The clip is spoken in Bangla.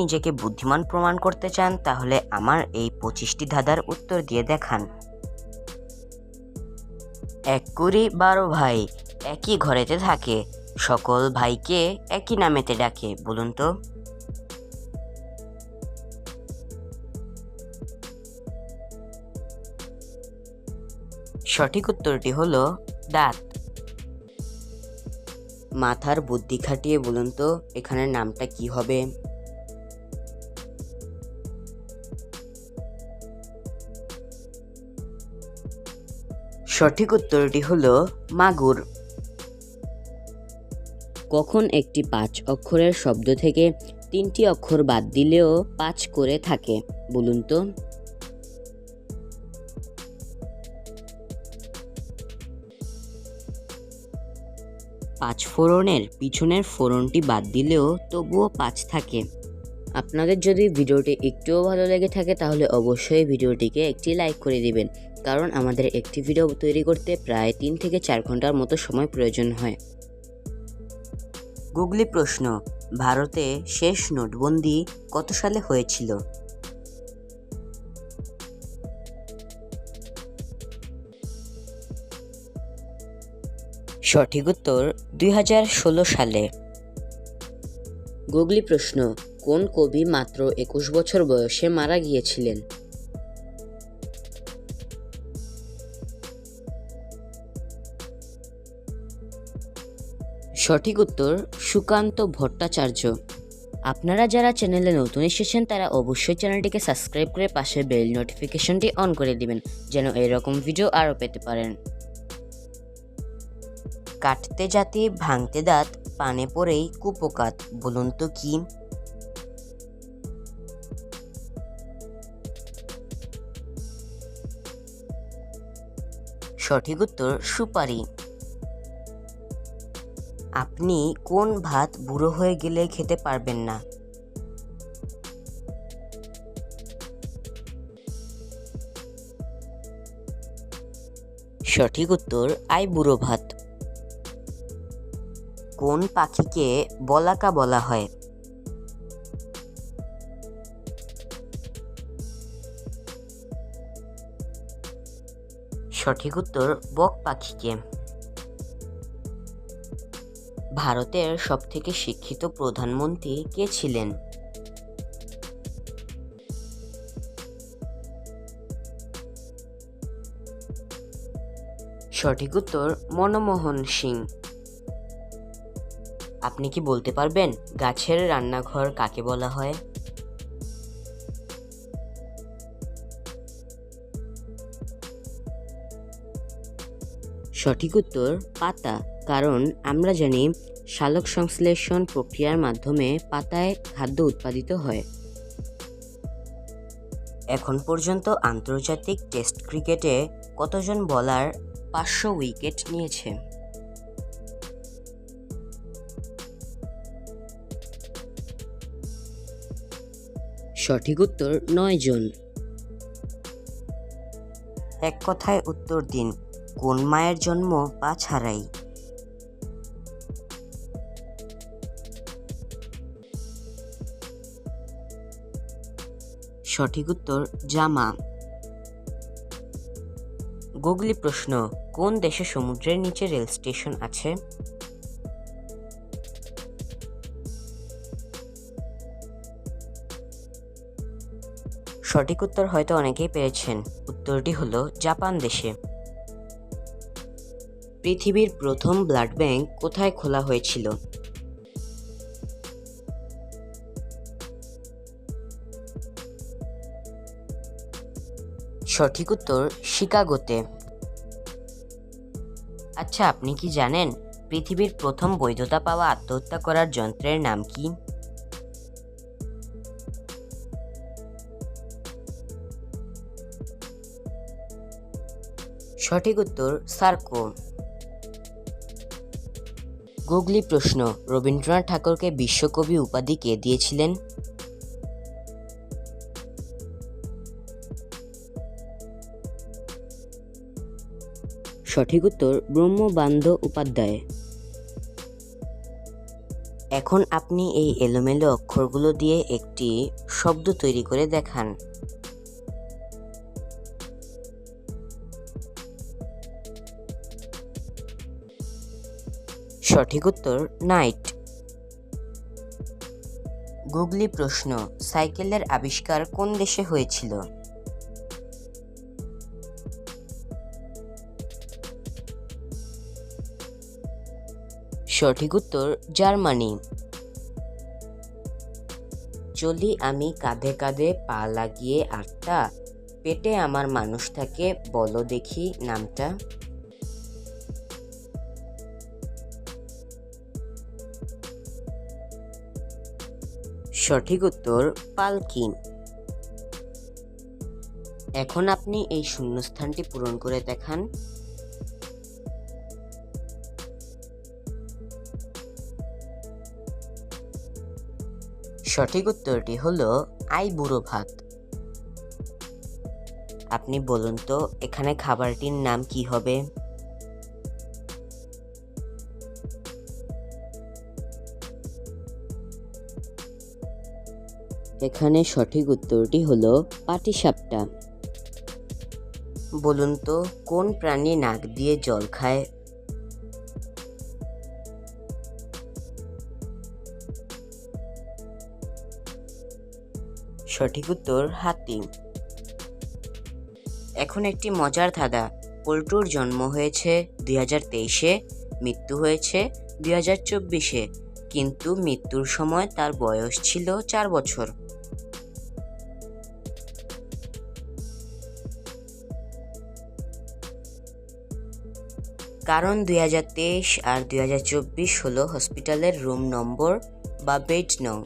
নিজেকে বুদ্ধিমান প্রমাণ করতে চান, তাহলে আমার এই পঁচিশটি ধাঁধার উত্তর দিয়ে দেখান। এক কুড়ি বারো ভাই একই ঘরেতে থাকে। সকল ভাইকে একই নামেতে ডাকে, বলুন তো। সঠিক উত্তরটি হলো দাঁত। মাথার বুদ্ধি খাটিয়ে বলুন তো, এখানের নামটা কি হবে? সঠিক উত্তরটি হলো মাগুর। কখন একটি পাঁচ অক্ষরের শব্দ থেকে তিনটি অক্ষর বাদ দিলেও পাঁচ করে থাকে বলুন তো? পাঁচ ফোড়নের পিছনের ফোড়নটি বাদ দিলেও তবুও পাঁচ থাকে। আপনাদের যদি ভিডিওটি একটুও ভালো লেগে থাকে তাহলে অবশ্যই ভিডিওটিকে একটি লাইক করে দিবেন। কারণ আমাদের একটি ভিডিও তৈরি করতে প্রায় তিন থেকে চার ঘণ্টার মতো সময় প্রয়োজন হয়। গুগলি প্রশ্ন ভারতে শেষ নোটবন্দি কত সালে হয়েছিল? সঠিক উত্তর দুই হাজার ষোলো সালে। গুগলি প্রশ্ন কোন কবি মাত্র একুশ বছর বয়সে মারা গিয়েছিলেন? সঠিক উত্তর সুকান্ত ভট্টাচার্য। আপনারা যারা চ্যানেলে নতুন এসেছেন, তারা অবশ্যই চ্যানেলটিকে সাবস্ক্রাইব করে পাশে বেল নোটিফিকেশনটি অন করে দিবেন, যেন এরকম ভিডিও আরও পেতে পারেন। কাটতে জাতি ভাঙতে দাঁত, পানে পড়েই কুপোকাত বলুন তো কি? সঠিক উত্তর সুপারি। আপনি কোন ভাত বুড়ো হয়ে গেলে খেতে পারবেন না? সঠিক উত্তর, আই বুড়ো ভাত। কোন পাখিকে বলাকা বলা হয়? সঠিক উত্তর, বক পাখিকে। ভারতের সবথেকে শিক্ষিত প্রধানমন্ত্রী কে ছিলেন? সঠিক উত্তর, মনমোহন সিং। আপনি কি বলতে পারবেন গাছের রান্নাঘর কাকে বলা হয়? সঠিক উত্তর, পাতা। কারণ আমরা জানি সালোক সংশ্লেষণ প্রক্রিয়ার মাধ্যমে পাতায় খাদ্য উৎপাদিত হয়। এখন পর্যন্ত আন্তর্জাতিক টেস্ট ক্রিকেটে কতজন বলার পাঁচশো উইকেট নিয়েছে? সঠিক উত্তর, নয় জন। এক কথায় উত্তর দিন, কোন মায়ের জন্ম পা ছাড়াই? সঠিক উত্তর, জামা। গুগলি প্রশ্ন, কোন দেশে সমুদ্রের নিচে রেল স্টেশন আছে? সঠিক উত্তর হয়তো অনেকেই পেয়েছেন। উত্তরটি হলো জাপান দেশে। পৃথিবীর প্রথম ব্লাড ব্যাংক কোথায় খোলা হয়েছিল? সঠিক উত্তর শিকাগোতে। আচ্ছা আপনি কি জানেন পৃথিবীর প্রথম বৈধতা পাওয়া আত্মহত্যা করার যন্ত্রের নাম কি? সঠিক উত্তর সার্কো। গুগলি প্রশ্ন, রবীন্দ্রনাথ ঠাকুরকে বিশ্বকবি উপাধি কে দিয়েছিলেন? সঠিক উত্তর ব্রহ্মবান্ধ উপাধ্যায়। এখন আপনি এই এলোমেলো অক্ষরগুলো দিয়ে একটি শব্দ তৈরি করে দেখান। সঠিক উত্তর নাইট। গুগলি প্রশ্ন, সাইকেলের আবিষ্কার কোন দেশে হয়েছিল? সঠিক উত্তর, জার্মানি। চলি আমি কাঁধে কাঁধে পা লাগিয়ে আটটা পেটে আমার মানুষটাকে বলো দেখি নামটা। সঠিক উত্তর পালকি এখন আপনি এই শূন্যস্থানটি পূরণ করে দেখান। সঠিক উত্তরটি হলো আই বুড়ো ভাত। আপনি বলুন তো, এখানে খাবারটির নাম কি হবে? এখানে সঠিক উত্তরটি হলো পাটিসাপটা। বলুন তো, কোন প্রাণী নাক দিয়ে জল খায়? সঠিক উত্তর হাতি। এখন একটি মজার ধাঁধা। পল্টুর জন্ম হয়েছে দুই হাজার তেইশে, মৃত্যু হয়েছে দুই হাজার চব্বিশে, কিন্তু মৃত্যুর সময় তার বয়স ছিল চার বছর। কারণ দুই হাজার তেইশ আর দুই হাজার চব্বিশ হলো হসপিটালের রুম নম্বর বা বেড নং।